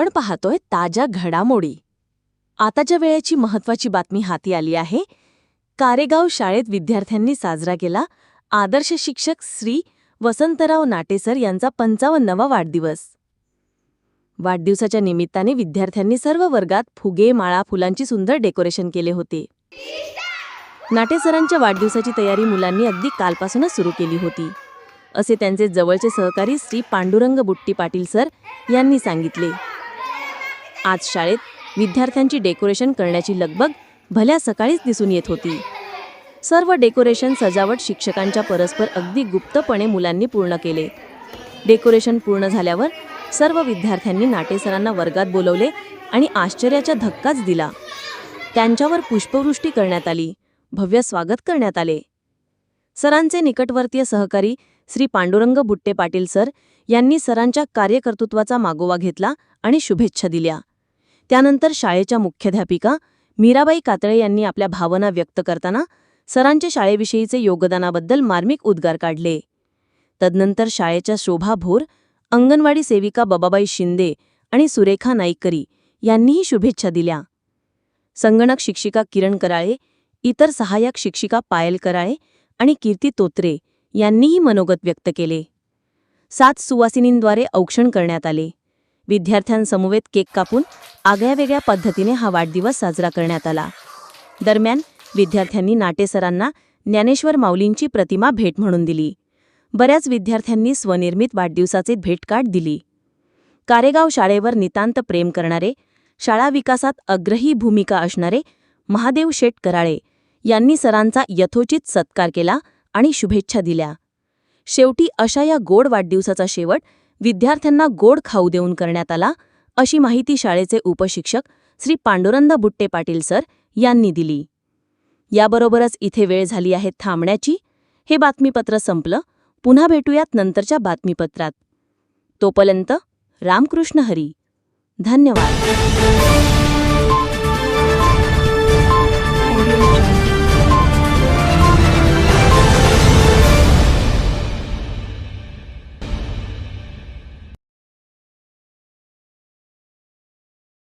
आपण पाहतोय ताज्या घडामोडी. आताच्या वेळेची महत्वाची बातमी हाती आली आहे. कारेगाव शाळेत विद्यार्थ्यांनी साजरा केला आदर्श शिक्षक श्री वसंतराव नाटेसर यांचा पंचावन्नवा वाढदिवस. वाढदिवसाच्या निमित्ताने विद्यार्थ्यांनी सर्व वर्गात फुगे माळा फुलांची सुंदर डेकोरेशन केले होते. नाटेसरांच्या वाढदिवसाची तयारी मुलांनी अगदी कालपासूनच सुरू केली होती. असे त्यांचे जवळचे सहकारी श्री पांडुरंग बुट्टी पाटील सर यांनी सांगितले. आज शाळेत विद्यार्थ्यांची डेकोरेशन करण्याची लगबग भल्या सकाळीच दिसून येत होती. सर्व डेकोरेशन सजावट शिक्षकांच्या परस्पर अगदी गुप्तपणे मुलांनी पूर्ण केले. डेकोरेशन पूर्ण झाल्यावर सर्व विद्यार्थ्यांनी नाटेसरांना वर्गात बोलवले आणि आश्चर्याचा धक्काच दिला. त्यांच्यावर पुष्पवृष्टी करण्यात आली. भव्य स्वागत करण्यात आले. सरांचे निकटवर्तीय सहकारी श्री पांडुरंग बुट्टे पाटील सर यांनी सरांच्या कार्यकर्तृत्वाचा मागोवा घेतला आणि शुभेच्छा दिल्या. त्यानंतर शाळेच्या मुख्याध्यापिका मीराबाई कातळे यांनी आपल्या भावना व्यक्त करताना सरांच्या शाळेविषयीचे योगदानाबद्दल मार्मिक उद्गार काढले. तदनंतर शाळेच्या शोभा भोर अंगणवाडी सेविका बबाबाई शिंदे आणि सुरेखा नाईकरी यांनीही शुभेच्छा दिल्या. संगणक शिक्षिका किरण कराळे इतर सहाय्यक शिक्षिका पायल कराळे आणि कीर्ती तोत्रे यांनीही मनोगत व्यक्त केले. सात सुवासिनींद्वारे औक्षण करण्यात आले. विद्यार्थ्यांसमवेत केक कापून आगळ्यावेगळ्या पद्धतीने हा वाढदिवस साजरा करण्यात आला. दरम्यान विद्यार्थ्यांनी नाटेसरांना ज्ञानेश्वर माऊलींची प्रतिमा भेट म्हणून दिली. बऱ्याच विद्यार्थ्यांनी स्वनिर्मित वाढदिवसाचे भेटकार्ड दिली. कारेगाव शाळेवर नितांत प्रेम करणारे शाळा विकासात अग्रही भूमिका असणारे महादेव शेट कराळे यांनी सरांचा यथोचित सत्कार केला आणि शुभेच्छा दिल्या. शेवटी अशा या गोड वाढदिवसाचा शेवट विद्यार्थ्यांना गोड खाऊ देऊन करण्यात आला अशी माहिती शाळेचे उपशिक्षक श्री पांडुरंग बुट्टे पाटील सर यांनी दिली. याबरोबरच इथे वेळ झाली आहे थांबण्याची. हे बातमीपत्र संपलं. पुन्हा भेटूयात नंतरच्या बातमीपत्रात. तोपर्यंत रामकृष्ण हरी. धन्यवाद.